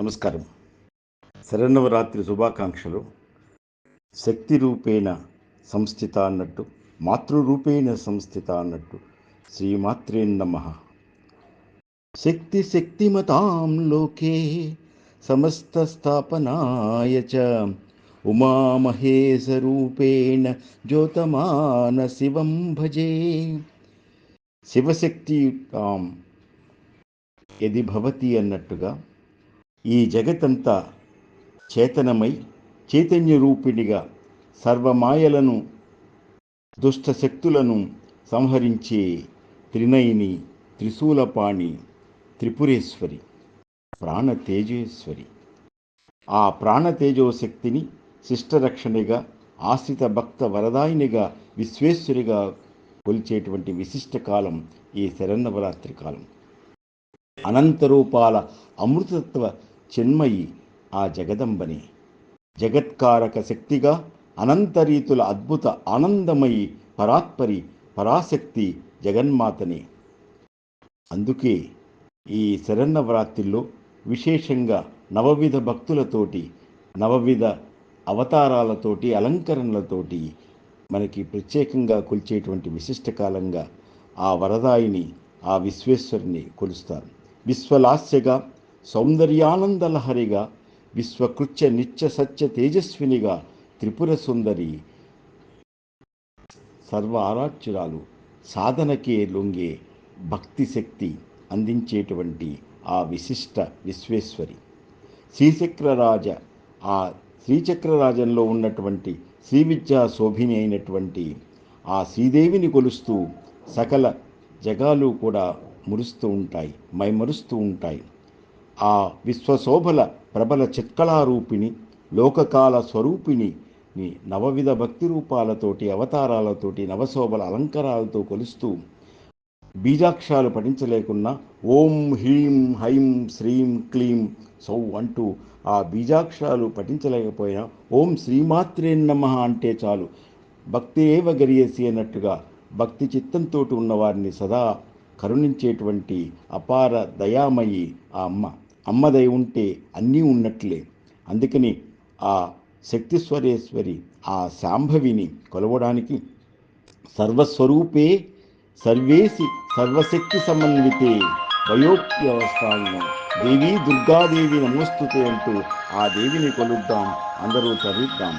నమస్కారం. శరణవరాత్రి శుభాకాంక్షలు. శక్తి రూపేణ సంస్థిత అన్నట్టు మాతృరూపేణ సంస్థిత అన్నట్టు శ్రీమాత్రే నమ. శక్తి శక్తిమతాం లోకే సమస్త స్థాపనాయ చ. ఉమామహేశరూపేణ జ్యోతమాన శివం భజే. శివశక్తియుక్తాం. ఎది భవతి అన్నట్టుగా ఈ జగతంతా చేతనమై చైతన్య రూపిణిగా సర్వమాయలను దుష్ట శక్తులను సంహరించే త్రినయిని త్రిశూలపాణి త్రిపురేశ్వరి ప్రాణతేజేశ్వరి. ఆ ప్రాణతేజో శక్తిని శిష్టరక్షణిగా ఆశ్రిత భక్త వరదాయినిగా విశ్వేశ్వరిగా కొలిచేటువంటి విశిష్ట కాలం ఈ శరన్నవరాత్రి కాలం. అనంతరూపాల అమృతత్వ చిన్మయి ఆ జగదంబని. జగత్కారక శక్తిగా అనంతరీతుల అద్భుత ఆనందమయి పరాత్పరి పరాశక్తి జగన్మాతని. అందుకే ఈ శరన్నవరాత్రిలో విశేషంగా నవవిధ భక్తులతోటి నవవిధ అవతారాలతోటి అలంకరణలతోటి మనకి ప్రత్యేకంగా కొలిచేటువంటి విశిష్ట కాలంగా ఆ వరదాయిని ఆ విశ్వేశ్వరిని కొలుస్తారు. విశ్వలాస్యగా సౌందర్యానందలహరిగా విశ్వకృత్య నిత్య సత్య తేజస్వినిగా త్రిపుర సుందరి. సర్వ ఆరాధ్యురాలు సాధనకే లొంగే భక్తి శక్తి అందించేటువంటి ఆ విశిష్ట విశ్వేశ్వరి. శ్రీచక్రరాజ ఆ శ్రీచక్రరాజంలో ఉన్నటువంటి శ్రీ విద్యా శోభిని అయినటువంటి ఆ శ్రీదేవిని కొలుస్తూ సకల జగాలు కూడా మురుస్తూ ఉంటాయి మైమరుస్తూ ఉంటాయి. ఆ విశ్వశోభల ప్రబల చిత్కళారూపిణి లోకకాల స్వరూపిణి నీ నవవిధ భక్తి రూపాలతోటి అవతారాలతోటి నవశోభల అలంకారాలతో కొలుస్తూ బీజాక్షరాలు పఠించలేకున్నా ఓం హ్రీం హైం శ్రీం క్లీం సౌ అంటూ ఆ బీజాక్షరాలు పఠించలేకపోయినా ఓం శ్రీమాత్రే నమ అంటే చాలు. భక్తి ఏవ గరియేసి అన్నట్టుగా భక్తి చిత్తంతో ఉన్నవారిని సదా కరుణించేటువంటి అపార దయామయి ఆ అమ్మ. అమ్మదై ఉంటే అన్నీ ఉన్నట్లే. అందుకని ఆ శక్తిస్వరేశ్వరి ఆ శాంభవిని కొలవడానికి సర్వస్వరూపే సర్వేసి సర్వశక్తి సమన్వితే వయోప్యవస్థాను. దేవి దుర్గాదేవి నమోస్తుతే అంటూ ఆ దేవిని కొలుద్దాం అందరూ చదివిద్దాం